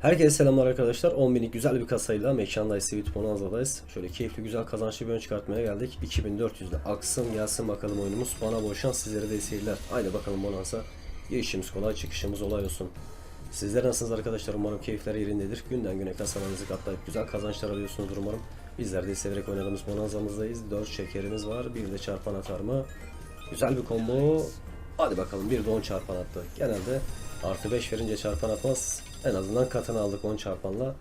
Herkese selamlar arkadaşlar. 10 binlik güzel bir kasayla mekandayız, Sweet Bonanza'dayız. Şöyle keyifli güzel kazançlı bir ön çıkartmaya geldik. 2400'de aksın gelsin bakalım oyunumuz. Bana bol şans sizlere de seyirler. Haydi bakalım Bonanza. Girişimiz kolay, çıkışımız olay olsun. Sizler nasılsınız arkadaşlar? Umarım keyifler yerindedir. Günden güne kasalarınızı katlayıp güzel kazançlar alıyorsunuzdur umarım. Bizler de severek oynadığımız Bonanza'mızdayız. 4 şekerimiz var. Bir de çarpan atar mı? Güzel bir combo. Hadi bakalım bir de 10 çarpan attı. Genelde artı 5 verince çarpan atmaz. En azından katını aldık 10 çarpanla.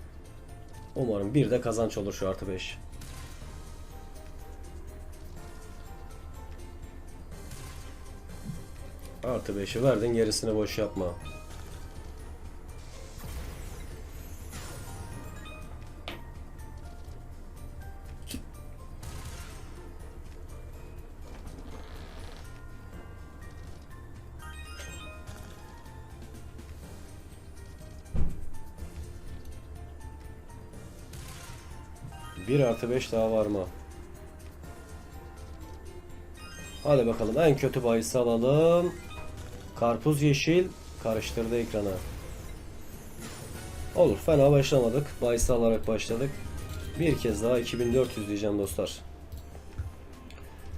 Umarım bir de kazanç olur şu artı 5. Artı 5'i verdin gerisini boş yapma. Bir artı 5 daha var mı? Hadi bakalım en kötü bahisi alalım. Karpuz yeşil karıştırdı ekranı. Olur fena başlamadık. Bahisi alarak başladık. Bir kez daha 2400 diyeceğim dostlar.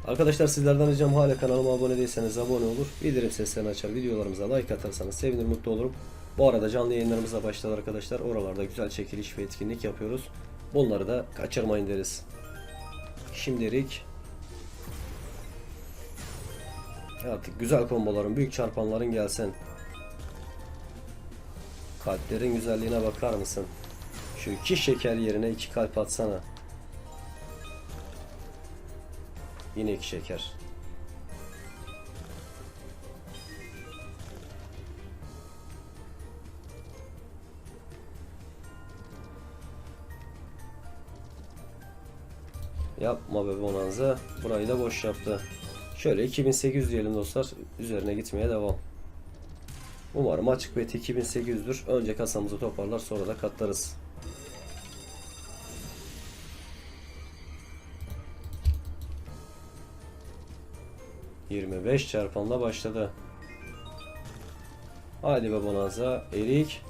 Arkadaşlar sizlerden ricam hala kanalıma abone değilseniz abone olur. Bildirim seslerini açar. Videolarımıza like atarsanız sevinirim mutlu olurum. Bu arada canlı yayınlarımıza başladı arkadaşlar. Oralarda güzel çekiliş ve etkinlik yapıyoruz. Bunları da kaçırmayın deriz. Şimdilik artık güzel komboların, büyük çarpanların gelsin. Kalplerin güzelliğine bakar mısın? Şu iki şeker yerine iki kalp atsana. Yine iki şeker. Yapma be Bonanza. Burayı da boş yaptı. Şöyle 2800 diyelim dostlar. Üzerine gitmeye devam. Umarım açık beti 2800'dür. Önce kasamızı toparlar sonra da katlarız. ...25 çarpanla başladı. Hadi be Bonanza. Erik.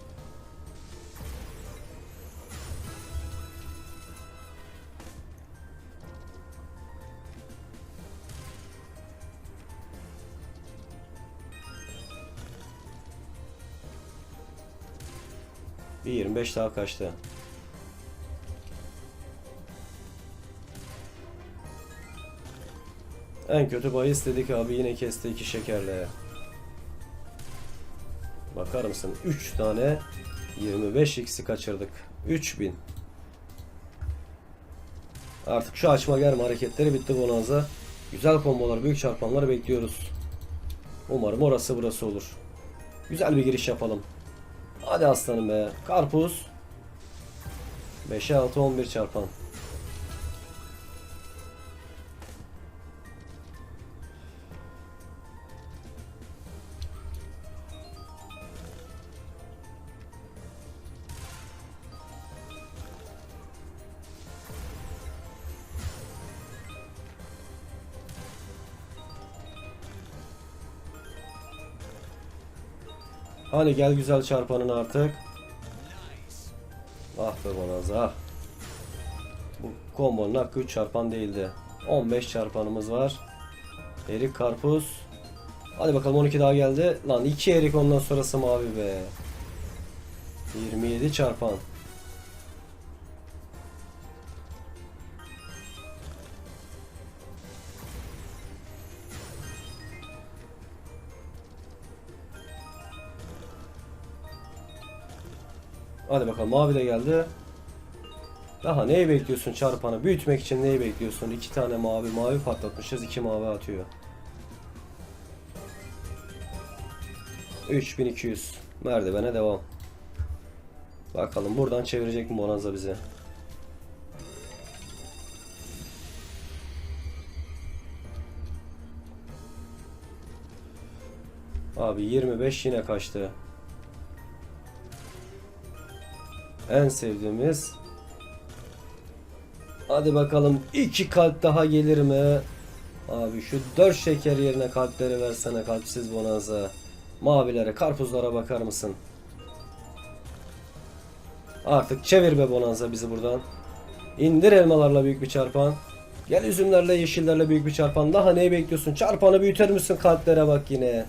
Bir 25 daha kaçtı. En kötü bahis dedik abi yine kesti iki şekerle. Bakar mısın? 3 tane 25 x'i kaçırdık. 3000. Artık şu açma gelme hareketleri bitti bonanza. Güzel kombolar, büyük çarpanlar bekliyoruz. Umarım orası burası olur. Güzel bir giriş yapalım. Hadi aslanım be. Karpuz. 5'e 6 11 çarpan. Hani gel güzel çarpanın artık. Ah be bonanza ah. Bu kombonun hakkı 3 çarpan değildi. 15 çarpanımız var. Erik karpuz. Hadi bakalım 12 daha geldi. Lan 2 erik ondan sonrası mavi be. 27 çarpan. Hadi bakalım mavi de geldi. Daha neyi bekliyorsun çarpanı? Büyütmek için neyi bekliyorsun? İki tane mavi mavi patlatmışız. iki mavi atıyor. 3200. Merdivene devam. Bakalım buradan çevirecek mi Bonanza bize? Abi 25 yine kaçtı. En sevdiğimiz. Hadi bakalım iki kalp daha gelir mi? Abi şu dört şeker yerine kalpleri versene kalpsiz bonanza. Mavilere, karpuzlara bakar mısın? Artık çevir be Bonanza bizi buradan. İndir elmalarla büyük bir çarpan. Gel üzümlerle yeşillerle büyük bir çarpan. Daha neyi bekliyorsun? Çarpanı büyüter misin? Kalplere bak yine.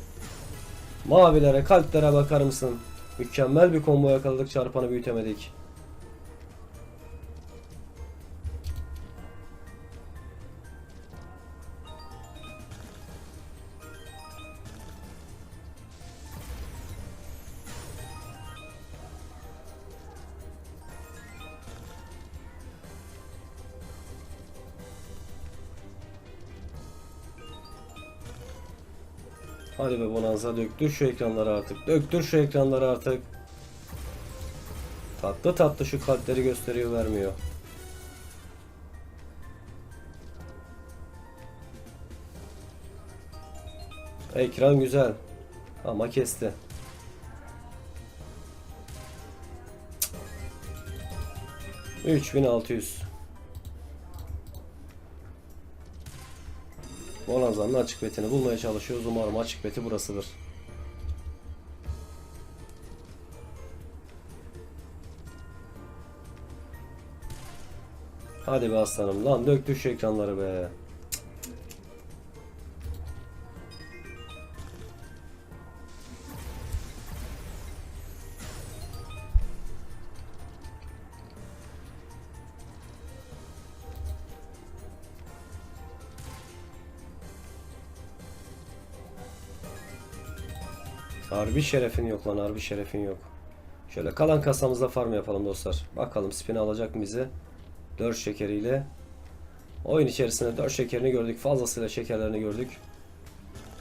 Mavilere, kalplere bakar mısın? Mükemmel bir combo yakaladık. Çarpanı büyütemedik. Hadi be Bonanza döktür şu ekranları artık. Döktür şu ekranları artık. Tatlı tatlı şu kalpleri gösteriyor vermiyor. Ekran güzel. Ama kesti. Üç bin altı yüz. Bonanza'nın açık betini bulmaya çalışıyoruz. Umarım açık beti burasıdır. Hadi be aslanım lan döktü şu ekranları be. Harbi şerefin yok lan harbi şerefin yok. Şöyle kalan kasamızda farm yapalım dostlar. Bakalım spin alacak mı bizi? 4 şekeriyle. Oyun içerisinde 4 şekerini gördük. Fazlasıyla şekerlerini gördük.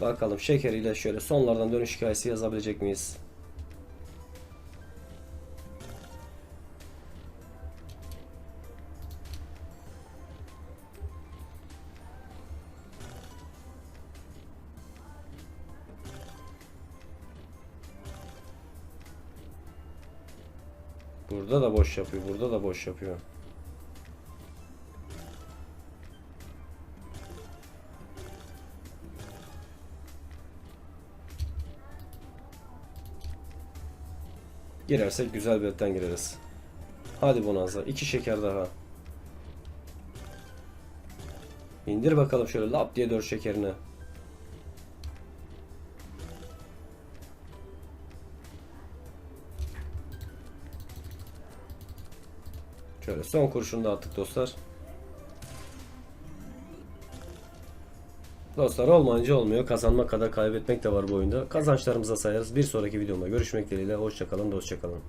Bakalım şekeriyle şöyle sonlardan dönüş hikayesi yazabilecek miyiz? Burada da boş yapıyor. Burada da boş yapıyor. Girersek güzel bir etten gireriz. Hadi Bonanza. iki şeker daha. İndir bakalım şöyle lap diye dört şekerini. Şöyle son kurşunu da attık dostlar. Dostlar olmayınca olmuyor. Kazanmak kadar kaybetmek de var bu oyunda. Kazançlarımıza sayarız. Bir sonraki videomda görüşmek dileğiyle. Hoşçakalın, dostçakalın.